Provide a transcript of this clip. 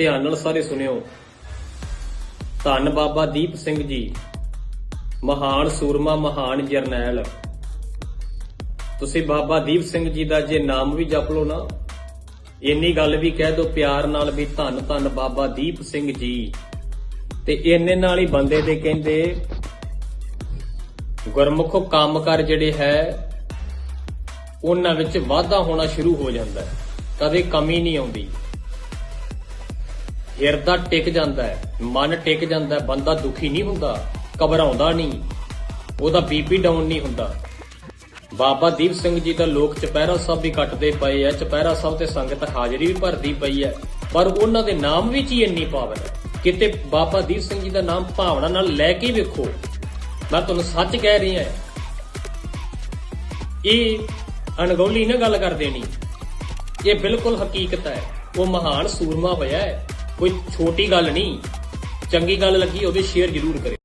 ਧਿਆਨ ਨਾਲ ਸਾਰੇ ਸੁਣਿਓ। ਧੰਨ ਬਾਬਾ ਦੀਪ ਸਿੰਘ ਜੀ, ਮਹਾਨ ਸੂਰਮਾ, ਮਹਾਨ ਜਰਨੈਲ। ਤੁਸੀਂ ਬਾਬਾ ਦੀਪ ਸਿੰਘ ਜੀ ਦਾ ਜੇ ਨਾਮ ਵੀ ਜਪ ਲਓ ਨਾ, ਇੰਨੀ ਗੱਲ ਵੀ ਕਹਿ ਦੋ ਪਿਆਰ ਨਾਲ ਵੀ ਧੰਨ ਧੰਨ ਬਾਬਾ ਦੀਪ ਸਿੰਘ ਜੀ। ਤੇ ਇੰਨੇ ਨਾਲ ਹੀ ਬੰਦੇ ਦੇ ਕਹਿੰਦੇ, ਗੁਰਮੁਖ ਕੰਮ ਕਰ ਜਿਹੜੇ ਹੈ, ਉਹਨਾਂ ਵਿੱਚ ਵਾਧਾ ਹੋਣਾ ਸ਼ੁਰੂ ਹੋ ਜਾਂਦਾ ਹੈ। ਕਦੇ ਕਮੀ ਨਹੀਂ ਆਉਂਦੀ। ਹਿਰਦਾ ਟਿਕ ਜਾਂਦਾ ਹੈ, ਮਨ ਟਿਕ ਜਾਂਦਾ ਹੈ, ਬੰਦਾ ਦੁਖੀ ਨਹੀਂ ਹੁੰਦਾ, ਘਬਰਾਉਂਦਾ ਨਹੀਂ, ਉਹਦਾ ਬੀਪੀ ਡਾਊਨ ਨਹੀਂ ਹੁੰਦਾ। ਬਾਬਾ ਦੀਪ ਸਿੰਘ ਜੀ ਦਾ ਲੋਕ ਚਪਹਿਰਾ ਸਾਹਿਬ ਵੀ ਕੱਟਦੇ ਪਏ ਆ, ਚਪਹਿਰਾ ਸਾਹਿਬ ਤੇ ਸੰਗਤ ਹਾਜ਼ਰੀ ਵੀ ਭਰਦੀ ਪਈ ਹੈ ਪਰ ਉਹਨਾਂ ਦੇ ਨਾਮ ਵਿੱਚ ਹੀ ਇੰਨੀ ਪਾਵਰ ਹੈ। ਕਿਤੇ ਬਾਬਾ ਦੀਪ ਸਿੰਘ ਜੀ ਦਾ ਨਾਮ ਭਾਵਨਾ ਨਾਲ ਲੈ ਕੇ ਵੇਖੋ। ਮੈਂ ਤੁਹਾਨੂੰ ਸੱਚ ਕਹਿ ਰਹੀ ਹਾਂ, ਇਹ ਅਣਗੌਲੀ ਨਾ ਗੱਲ ਕਰ ਦੇਣੀ ਇਹ ਬਿਲਕੁਲ ਹਕੀਕਤ ਹੈ, ਉਹ ਮਹਾਨ ਸੂਰਮਾ ਹੋਇਆ ਹੈ। ਕੋਈ ਛੋਟੀ ਗੱਲ ਨਹੀਂ। ਚੰਗੀ ਗੱਲ ਲੱਗੀ ਉਹਦੇ ਸ਼ੇਅਰ ਜ਼ਰੂਰ ਕਰੇ